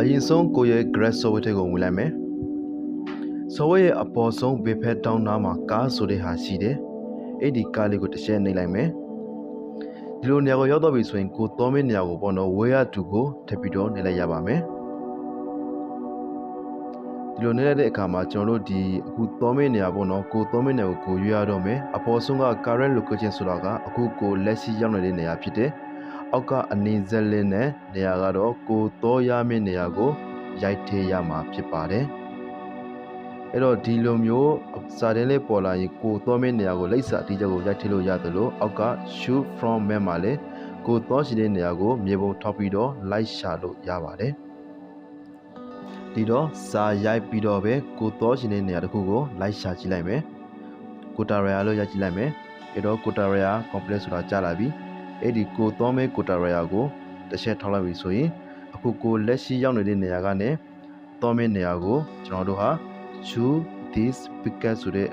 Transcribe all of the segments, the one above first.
အရင်ဆုံးကိုယ့်ရဲ့ grad software တွေကိုဝင်လိုက်မယ် software ရဲ့အပေါ်ဆုံးဘေးဖက်တောင်းနားမှာကားဆိုတဲ့ဟာရှိတယ်အဲ့ဒီကားလေးကိုတစ်ချက်နှိပ်လိုက်မယ်ဒီလိုနေရာကိုရောက်တော့ပြီဆိုရင်ကိုတော်မင်းနေရာကိုပေါ့နော် where to ကိုထပ်ပြီးတော့နှိပ်လိုက်ရပါမယ်ဒီလိုနှိပ်လိုက်တဲ့အခါမှာကျွန်တော်တို့ဒီအခုတော်မင်းနေရာပေါ့နော်ကိုတော်မင်းနေရာကိုကိုရွေးရတော့မယ်အပေါ်ဆုံးက current location ဆိုတာကအခုကိုလက်ရှိရောက်နေတဲ့နေရာဖြစ်တယ် အောက်ကအနည်းဇက်လင်းနဲ့နေရာကတော့ကိုတော်ရမယ့်နေရာကိုရိုက်ထည့်ရမှာဖြစ်ပါတယ်အဲ့တော့ဒီလိုမျိုးစာတင်လေးပေါ်လာရင်ကိုတော်မယ့်နေရာကိုလိပ်စာအတိအကျကိုရိုက်ထည့်လို့ရတယ်လို့အောက်က shoot from map မှာလည်းကိုတော်ရှိတဲ့နေရာကိုမြေပုံထောက်ပြီးတော့လိုက်ရှာလို့ရပါတယ်ဒီတော့စာရိုက်ပြီးတော့ပဲကိုတော်ရှိတဲ့နေရာတစ်ခုကိုလိုက်ရှာကြည့်လိုက်မယ်ကိုတာရီယာလို့ရိုက်ကြည့်လိုက်မယ်အဲ့တော့ကိုတာရီယာ complex ဆိုတာကြားလာပြီ အဲ့ဒီကိုတော်မဲ့ကိုတာရီယာကိုတစ်ချက်ထောက်လိုက်ပြီဆိုရင်အခုကိုလက်ရှိရောက်နေတဲ့နေရာကနေတော်မဲ့နေရာကိုကျွန်တော်တို့ဟာ choose this picket ဆိုတဲ့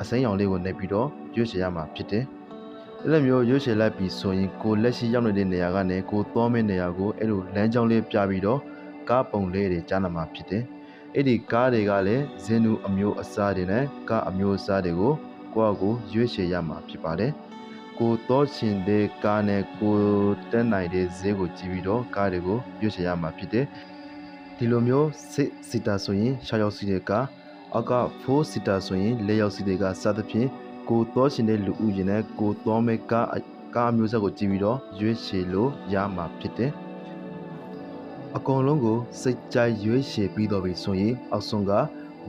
အစိမ်းရောင်လေးကိုနှိပ်ပြီးတော့ရွေးချယ်ရမှာဖြစ်တယ်။အဲ့လိုမျိုးရွေးချယ်လိုက်ပြီဆိုရင်ကိုလက်ရှိရောက်နေတဲ့နေရာကနေကိုသွားမယ့်နေရာကိုအဲ့လိုလမ်းကြောင်းလေးပြပြီးတော့ကားပုံလေးတွေကြားနာမှာဖြစ်တယ်။အဲ့ဒီကားတွေကလည်းဇင်းနူအမျိုးအစားတွေနဲ့ကားအမျိုးအစားတွေကိုကိုယ့်အကိုရွေးချယ်ရမှာဖြစ်ပါတယ်။ ကိုတော့ချင်တဲ့ကားနဲ့ကိုတက်နိုင်တဲ့ဈေးကိုကြည့်ပြီးတော့ကားတွေကိုရွေးချယ်ရမှာဖြစ်တယ်။ဒီလိုမျိုးစစ်စီတာဆိုရင်6ရောက်စီတဲ့ကားအောက်က4စီတာဆိုရင်4ရောက်စီတဲ့ကားစသဖြင့်ကိုတော့ချင်တဲ့လူဦးရင်နဲ့ကိုတော့မဲ့ကားကားအမျိုးဆက်ကိုကြည့်ပြီးတော့ရွေးချယ်လို့ရမှာဖြစ်တယ်။အကုန်လုံးကိုစိတ်ကြိုက်ရွေးချယ်ပြီးတော့ပြီဆိုရင်အောက်ဆုံးက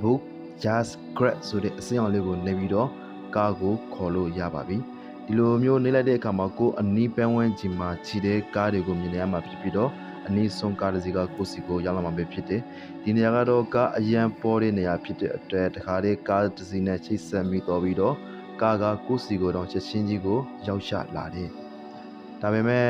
book just grab ဆိုတဲ့အစင်းအောင်လေးကိုနေပြီးတော့ကားကိုခေါ်လို့ရပါပြီ။ ဒီလိုမျိုးနေလိုက်တဲ့အခါမှာကိုအနီးပန်းဝန်းကျင်မှာခြိတဲ့ကားတွေကိုမြင်နေရမှာဖြစ်ပြီးတော့အနည်းဆုံးကားတစ်စီးကကိုယ့်စီကိုရောက်လာမှာပဲဖြစ်တယ်။ဒီနေရာကတော့ကားအရန်ပေါ်တဲ့နေရာဖြစ်တဲ့အတွက်တခါတည်းကားတစ်စီးနဲ့ချိတ်ဆက်မိတော့ပြီးတော့ကားကကိုယ့်စီကိုတော့ချက်ချင်းကြီးကိုရောက်ရှလာတယ်။ဒါပေမဲ့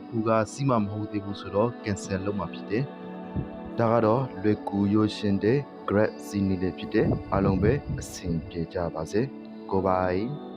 အခုကစီးမမဟုတ်သေးဘူးဆိုတော့ cancel လုပ်မှာဖြစ်တယ်။ဒါကတော့လွယ်ကူရိုးရှင်းတဲ့ Grab စီးနေလေးဖြစ်တယ်။အားလုံးပဲအဆင်ပြေကြပါစေ။ Goodbye